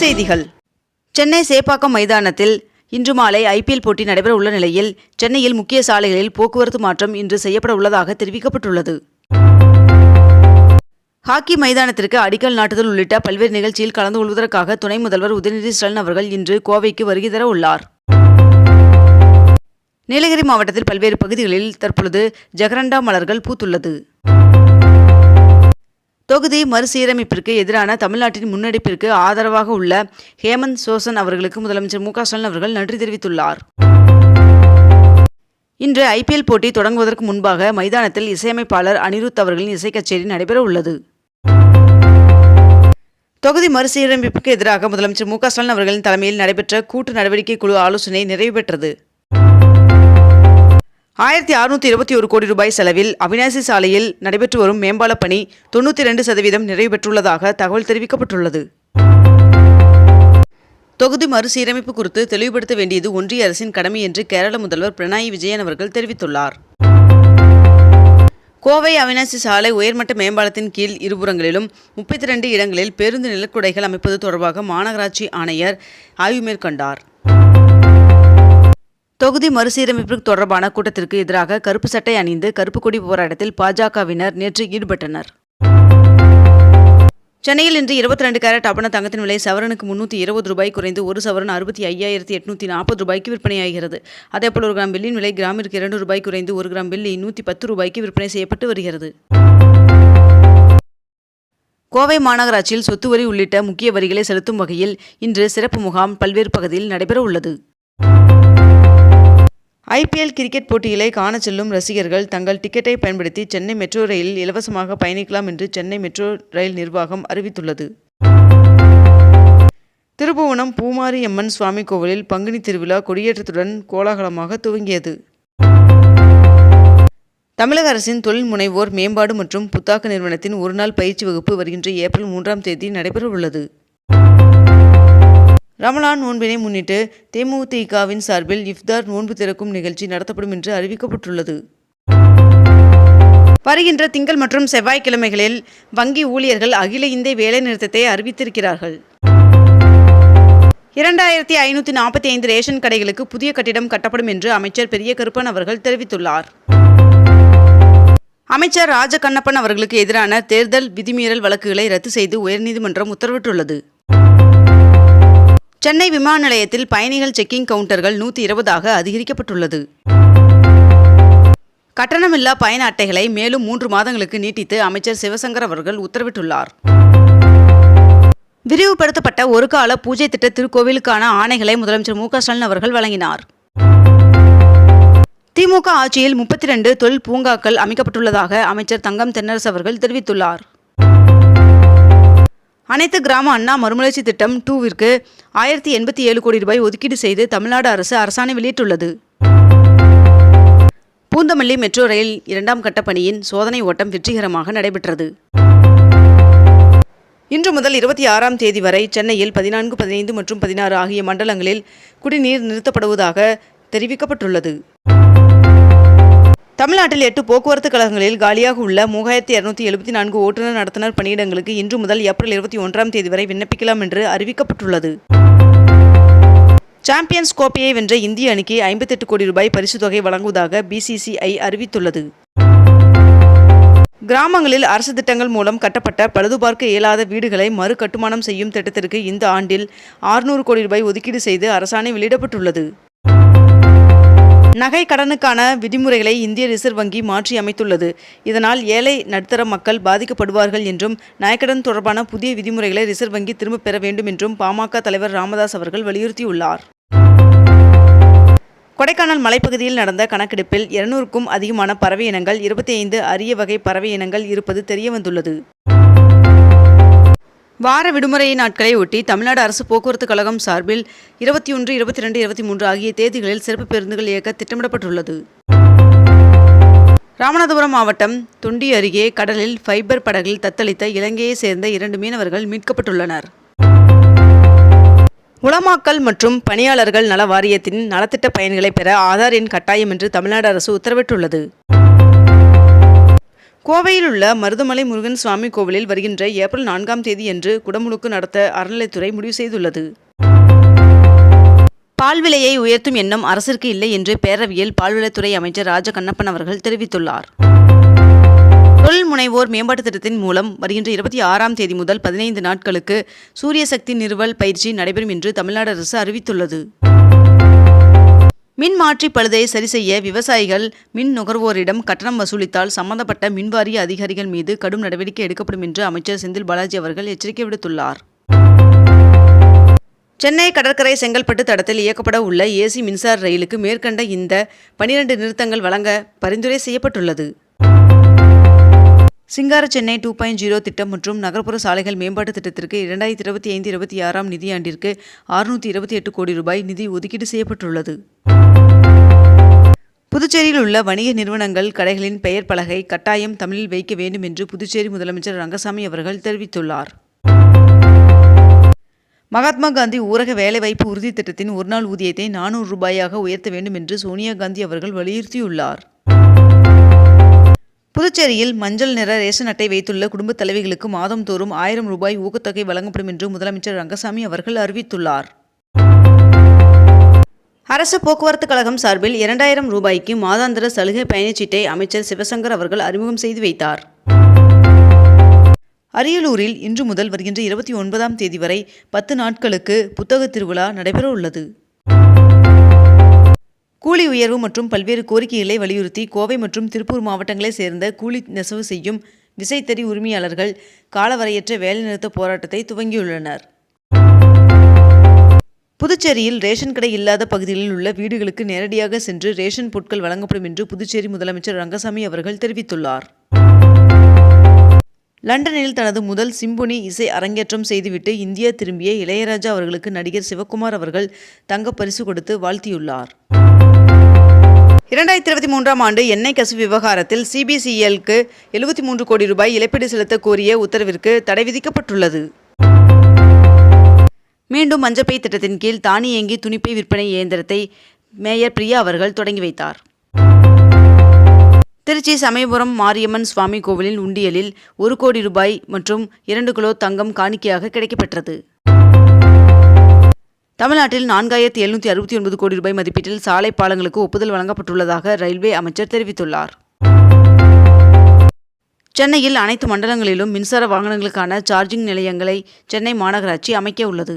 செய்திகள். சென்னை சேப்பாக்கம் மைதானத்தில் இன்று மாலை ஐபிஎல் போட்டி நடைபெற உள்ள நிலையில் சென்னையில் முக்கிய சாலைகளில் போக்குவரத்து மாற்றம் இன்று செய்யப்பட உள்ளதாக தெரிவிக்கப்பட்டுள்ளது. ஹாக்கி மைதானத்திற்கு அடிக்கல் நாட்டுதல் உள்ளிட்ட பல்வேறு நிகழ்ச்சியில் கலந்து கொள்வதற்காக துணை முதல்வர் உதயநிதி ஸ்டாலின் அவர்கள் இன்று கோவைக்கு வருகை தர உள்ளார். நீலகிரி மாவட்டத்தில் பல்வேறு பகுதிகளில் தற்பொழுது ஜெகரண்டா மலர்கள் பூத்துள்ளது. தொகுதி மறுசீரமைப்பிற்கு எதிரான தமிழ்நாட்டின் முன்னெடுப்பிற்கு ஆதரவாக உள்ள ஹேமந்த் சோசன் அவர்களுக்கு முதலமைச்சர் மு க ஸ்டாலின் அவர்கள் நன்றி தெரிவித்துள்ளார். இன்று ஐபிஎல் போட்டி தொடங்குவதற்கு முன்பாக மைதானத்தில் இசையமைப்பாளர் அனிருத் அவர்களின் இசை கச்சேரி நடைபெற உள்ளது. தொகுதி மறுசீரமைப்புக்கு எதிராக முதலமைச்சர் மு க ஸ்டாலின் அவர்களின் தலைமையில் நடைபெற்ற கூட்டு நடவடிக்கை குழு ஆலோசனை நிறைவு பெற்றது. ஆயிரத்தி அறுநூற்றி இருபத்தி ஒரு கோடி ரூபாய் செலவில் அவினாசி சாலையில் நடைபெற்று வரும் மேம்பாலப் பணி தொண்ணூற்றி ரெண்டு சதவீதம் நிறைவு பெற்றுள்ளதாக தகவல் தெரிவிக்கப்பட்டுள்ளது. தொகுதி மறுசீரமைப்பு குறித்து தெளிவுபடுத்த வேண்டியது ஒன்றிய அரசின் கடமை என்று கேரள முதல்வர் பினராயி விஜயன் அவர்கள் தெரிவித்துள்ளார். கோவை அவினாசி சாலை உயர்மட்ட மேம்பாலத்தின் கீழ் இருபுறங்களிலும் முப்பத்தி ரெண்டு இடங்களில் பேருந்து நிலக்குடைகள் அமைப்பது தொடர்பாக மாநகராட்சி ஆணையர் ஆய்வு மேற்கொண்டார். தொகுதி மறுசீரமைப்பு தொடர்பான கூட்டத்திற்கு எதிராக கருப்பு சட்டை அணிந்து கருப்பு கொடி போராட்டத்தில் பாஜகவினர் நேற்று ஈடுபட்டனர். சென்னையில் இன்று இருபத்தி ரெண்டு கேரட் ஆபண தங்கத்தின் விலை சவரனுக்கு முன்னூற்றி இருபது ரூபாய் குறைந்து ஒரு சவரன் அறுபத்தி ஐயாயிரத்தி எட்நூற்றி நாற்பது ரூபாய்க்கு விற்பனையாகிறது. அதேபோல் ஒரு கிராம் வெள்ளியின் விலை கிராமிற்கு இரண்டு ரூபாய் குறைந்து ஒரு கிராம் வெள்ளி நூற்றி பத்து ரூபாய்க்கு விற்பனை செய்யப்பட்டு வருகிறது. கோவை மாநகராட்சியில் சொத்து வரி உள்ளிட்ட முக்கிய வரிகளை செலுத்தும் வகையில் இன்று சிறப்பு முகாம் பல்வேறு பகுதியில் நடைபெற உள்ளது ஐபிஎல் கிரிக்கெட் போட்டிகளை காண செல்லும் ரசிகர்கள் தங்கள் டிக்கெட்டை பயன்படுத்தி சென்னை மெட்ரோ ரயிலில் இலவசமாக பயணிக்கலாம் என்று சென்னை மெட்ரோ ரயில் நிர்வாகம் அறிவித்துள்ளது. திருபுவனம் பூமாரி அம்மன் சுவாமி கோவிலில் பங்குனி திருவிழா கொடியேற்றத்துடன் கோலாகலமாக துவங்கியது. தமிழக அரசின் தொழில் முனைவோர் மேம்பாடு மற்றும் புத்தாக்க நிறுவனத்தின் ஒருநாள் பயிற்சி வகுப்பு வருகின்ற ஏப்ரல் மூன்றாம் தேதி நடைபெறவுள்ளது. ரமலான் நோன்பினை முன்னிட்டு தேமுதிகவின் சார்பில் இஃப்தார் நோன்பு திறக்கும் நிகழ்ச்சி நடத்தப்படும் என்று அறிவிக்கப்பட்டுள்ளது. வருகின்ற திங்கள் மற்றும் செவ்வாய்க்கிழமைகளில் வங்கி ஊழியர்கள் அகில இந்திய வேலைநிறுத்தத்தை அறிவித்திருக்கிறார்கள். இரண்டாயிரத்தி ஐநூற்றி நாற்பத்தி ஐந்து ரேஷன் கடைகளுக்கு புதிய கட்டிடம் கட்டப்படும் என்று அமைச்சர் பெரிய கருப்பன் அவர்கள் தெரிவித்துள்ளார். அமைச்சர் ராஜ கண்ணப்பன் அவர்களுக்கு எதிரான தேர்தல் விதிமீறல் வழக்குகளை ரத்து செய்து உயர்நீதிமன்றம் உத்தரவிட்டுள்ளது. சென்னை விமான நிலையத்தில் பயணிகள் செக்கிங் கவுண்டர்கள் நூற்றி இருபதாக அதிகரிக்கப்பட்டுள்ளது. கட்டணமில்லா பயண அட்டைகளை மேலும் மூன்று மாதங்களுக்கு நீட்டித்து அமைச்சர் சிவசங்கர் அவர்கள் உத்தரவிட்டுள்ளார். விரிவுபடுத்தப்பட்ட ஒரு கால பூஜை திட்ட திருக்கோவிலுக்கான ஆணைகளை முதலமைச்சர் மு ஸ்டாலின் அவர்கள் வழங்கினார். திமுக ஆட்சியில் முப்பத்தி ரெண்டு தொழில் பூங்காக்கள் அமைக்கப்பட்டுள்ளதாக அமைச்சர் தங்கம் தென்னரசு அவர்கள் தெரிவித்துள்ளார். அனைத்து கிராம அண்ணா மறுமலர்ச்சி திட்டம் டூவிற்கு ஆயிரத்தி எண்பத்தி ஏழு கோடி ரூபாய் ஒதுக்கீடு செய்து தமிழ்நாடு அரசு அரசாணை வெளியிட்டுள்ளது. பூந்தமல்லி மெட்ரோ ரயில் இரண்டாம் கட்ட பணியின் சோதனை ஓட்டம் வெற்றிகரமாக நடைபெற்றது. இன்று முதல் இருபத்தி ஆறாம் தேதி வரை சென்னையில் பதினான்கு பதினைந்து மற்றும் பதினாறு ஆகிய மண்டலங்களில் குடிநீர் நிறுத்தப்படுவதாக தெரிவிக்கப்பட்டுள்ளது. தமிழ்நாட்டில் எட்டு போக்குவரத்து கழகங்களில் காலியாக உள்ள மூவாயிரத்தி இரநூத்தி எழுபத்தி நான்கு ஓட்டுநர் நடத்துனர் பணியிடங்களுக்கு இன்று முதல் ஏப்ரல் இருபத்தி ஒன்றாம் தேதி வரை விண்ணப்பிக்கலாம் என்று அறிவிக்கப்பட்டுள்ளது. சாம்பியன்ஸ் கோப்பையை வென்ற இந்திய அணிக்கு ஐம்பத்தெட்டு கோடி ரூபாய் பரிசு தொகை வழங்குவதாக பிசிசிஐ அறிவித்துள்ளது. கிராமங்களில் அரசு திட்டங்கள் மூலம் கட்டப்பட்ட பழுதுபார்க்க இயலாத வீடுகளை மறு கட்டுமானம் செய்யும் திட்டத்திற்கு இந்த ஆண்டில் ஆறுநூறு கோடி ரூபாய் ஒதுக்கீடு செய்து அரசாணை வெளியிடப்பட்டுள்ளது. நகை கடனுக்கான விதிமுறைகளை இந்திய ரிசர்வ் வங்கி மாற்றி அமைத்துள்ளது. இதனால் ஏழை நடுத்தர மக்கள் பாதிக்கப்படுவார்கள் என்றும் நகைக்கடன் தொடர்பான புதிய விதிமுறைகளை ரிசர்வ் வங்கி திரும்பப் பெற வேண்டும் என்றும் பாமக தலைவர் ராமதாஸ் அவர்கள் வலியுறுத்தியுள்ளார். கொடைக்கானல் மலைப்பகுதியில் நடந்த கணக்கெடுப்பில் இருநூறுக்கும் அதிகமான பறவை இனங்கள் இருபத்தி ஐந்து அரிய வகை பறவை இனங்கள் இருப்பது தெரியவந்துள்ளது. வார விடுமுறை நாட்களை ஒட்டி தமிழ்நாடு அரசு போக்குவரத்து கழகம் சார்பில் இருபத்தி ஒன்று இருபத்தி ரெண்டு இருபத்தி மூன்று ஆகிய தேதிகளில் சிறப்பு பேருந்துகள் இயக்க திட்டமிடப்பட்டுள்ளது. ராமநாதபுரம் மாவட்டம் தொண்டி அருகே கடலில் ஃபைபர் படகில் தத்தளித்த இலங்கையை சேர்ந்த இரண்டு மீனவர்கள் மீட்கப்பட்டுள்ளனர். உளமாக்கல் மற்றும் பணியாளர்கள் நல வாரியத்தின் நலத்திட்ட பயன்களை பெற ஆதார் எண் கட்டாயம் என்று தமிழ்நாடு அரசு உத்தரவிட்டுள்ளது. கோவையில் உள்ள மருதமலை முருகன் சுவாமி கோவிலில் வருகின்ற ஏப்ரல் நான்காம் தேதியன்று குடமுழுக்கு நடத்த அறநிலைத்துறை முடிவு செய்துள்ளது. பால் விலையை உயர்த்தும் எண்ணம் அரசிற்கு இல்லை என்று பேரவையில் பால்விலைத்துறை அமைச்சர் ராஜ கண்ணப்பன் அவர்கள் தெரிவித்துள்ளார். தொழில் முனைவோர் மேம்பாட்டுத் திட்டத்தின் மூலம் வருகின்ற இருபத்தி ஆறாம் தேதி முதல் பதினைந்து நாட்களுக்கு சூரிய சக்தி நிறுவல் பயிற்சி நடைபெறும் என்று தமிழ்நாடு அரசு அறிவித்துள்ளது. மின் மாற்றி பழுதை சரி செய்ய விவசாயிகள் மின் நுகர்வோரிடம் கட்டணம் வசூலித்தால் சம்பந்தப்பட்ட மின்வாரிய அதிகாரிகள் மீது கடும் நடவடிக்கை எடுக்கப்படும் என்று அமைச்சர் செந்தில் பாலாஜி அவர்கள் எச்சரிக்கை விடுத்துள்ளார். சென்னை கடற்கரை செங்கல்பட்டு தடத்தில் இயக்கப்பட உள்ள ஏசி மின்சார ரயிலுக்கு மேற்கண்ட இந்த பனிரெண்டு நிறுத்தங்கள் வழங்க பரிந்துரை செய்யப்பட்டுள்ளது. சிங்கார சென்னை டூ பாயிண்ட் ஜீரோ திட்டம் மற்றும் நகர்ப்புற சாலைகள் மேம்பாட்டு திட்டத்திற்கு இரண்டாயிரத்தி இருபத்தி ஐந்து இருபத்தி ஆறாம் நிதியாண்டிற்கு அறுநூற்றி இருபத்தி எட்டு கோடி ரூபாய் நிதி ஒதுக்கீடு செய்யப்பட்டுள்ளது. புதுச்சேரியில் உள்ள வணிக நிறுவனங்கள் கடைகளின் பெயர் பலகை கட்டாயம் தமிழில் வைக்க வேண்டும் என்று புதுச்சேரி முதலமைச்சர் ரங்கசாமி அவர்கள் தெரிவித்துள்ளார். மகாத்மா காந்தி ஊரக வேலைவாய்ப்பு உறுதி திட்டத்தின் ஒருநாள் ஊதியத்தை நானூறு ரூபாயாக உயர்த்த வேண்டும் என்று சோனியா காந்தி அவர்கள் வலியுறுத்தியுள்ளார். புதுச்சேரியில் மஞ்சள் நிற ரேஷன் அட்டை வைத்துள்ள குடும்பத் தலைவிகளுக்கு மாதந்தோறும் ஆயிரம் ரூபாய் ஊக்கத்தொகை வழங்கப்படும் என்று முதலமைச்சர் ரங்கசாமி அவர்கள் அறிவித்துள்ளார். அரசு போக்குவரத்து கழகம் சார்பில் இரண்டாயிரம் ரூபாய்க்கு மாதாந்திர சலுகை பயணச்சீட்டை அமைச்சர் சிவசங்கர் அவர்கள் அறிமுகம் செய்து வைத்தார். அரியலூரில் இன்று முதல் வருகின்ற இருபத்தி ஒன்பதாம் தேதி வரை பத்து நாட்களுக்கு புத்தக திருவிழா நடைபெற உள்ளது. கூலி உயர்வு மற்றும் பல்வேறு கோரிக்கைகளை வலியுறுத்தி கோவை மற்றும் திருப்பூர் மாவட்டங்களைச் சேர்ந்த கூலி நெசவு செய்யும் விசைத்தறி உரிமையாளர்கள் காலவரையற்ற வேலைநிறுத்த போராட்டத்தை துவங்கியுள்ளனர். புதுச்சேரியில் ரேஷன் கடை இல்லாத பகுதிகளில் உள்ள வீடுகளுக்கு நேரடியாக சென்று ரேஷன் பொருட்கள் வழங்கப்படும் என்று புதுச்சேரி முதலமைச்சர் ரங்கசாமி அவர்கள் தெரிவித்துள்ளார். லண்டனில் தனது முதல் சிம்பொனி இசை அரங்கேற்றம் செய்துவிட்டு இந்தியா திரும்பிய இளையராஜா அவர்களுக்கு நடிகர் சிவகுமார் அவர்கள் தங்க பரிசு கொடுத்து வாழ்த்தியுள்ளார். இரண்டாயிரத்தி இருபத்தி மூன்றாம் ஆண்டு எண்ணெய் கசிவு விவகாரத்தில் சிபிசிஎல்க்கு எழுபத்தி மூன்று கோடி ரூபாய் இழப்பீடு செலுத்த கோரிய உத்தரவிற்கு தடை விதிக்கப்பட்டுள்ளது. மீண்டும் மஞ்சப்பை திட்டத்தின் கீழ் தானியங்கி துணிப்பை விற்பனை இயந்திரத்தை மேயர் பிரியா அவர்கள் தொடங்கி வைத்தார். திருச்சி சமயபுரம் மாரியம்மன் சுவாமி கோவிலின் உண்டியலில் ஒரு கோடி ரூபாய் மற்றும் இரண்டு கிலோ தங்கம் காணிக்கையாக கிடைக்கப்பெற்றது. தமிழ்நாட்டில் நான்காயிரத்தி எழுநூற்றி அறுபத்தி ஒன்பது கோடி ரூபாய் மதிப்பீட்டில் சாலை பாலங்களுக்கு ஒப்புதல் வழங்கப்பட்டுள்ளதாக ரயில்வே அமைச்சர் தெரிவித்துள்ளார். சென்னையில் அனைத்து மண்டலங்களிலும் மின்சார வாகனங்களுக்கான சார்ஜிங் நிலையங்களை சென்னை மாநகராட்சி அமைக்க உள்ளது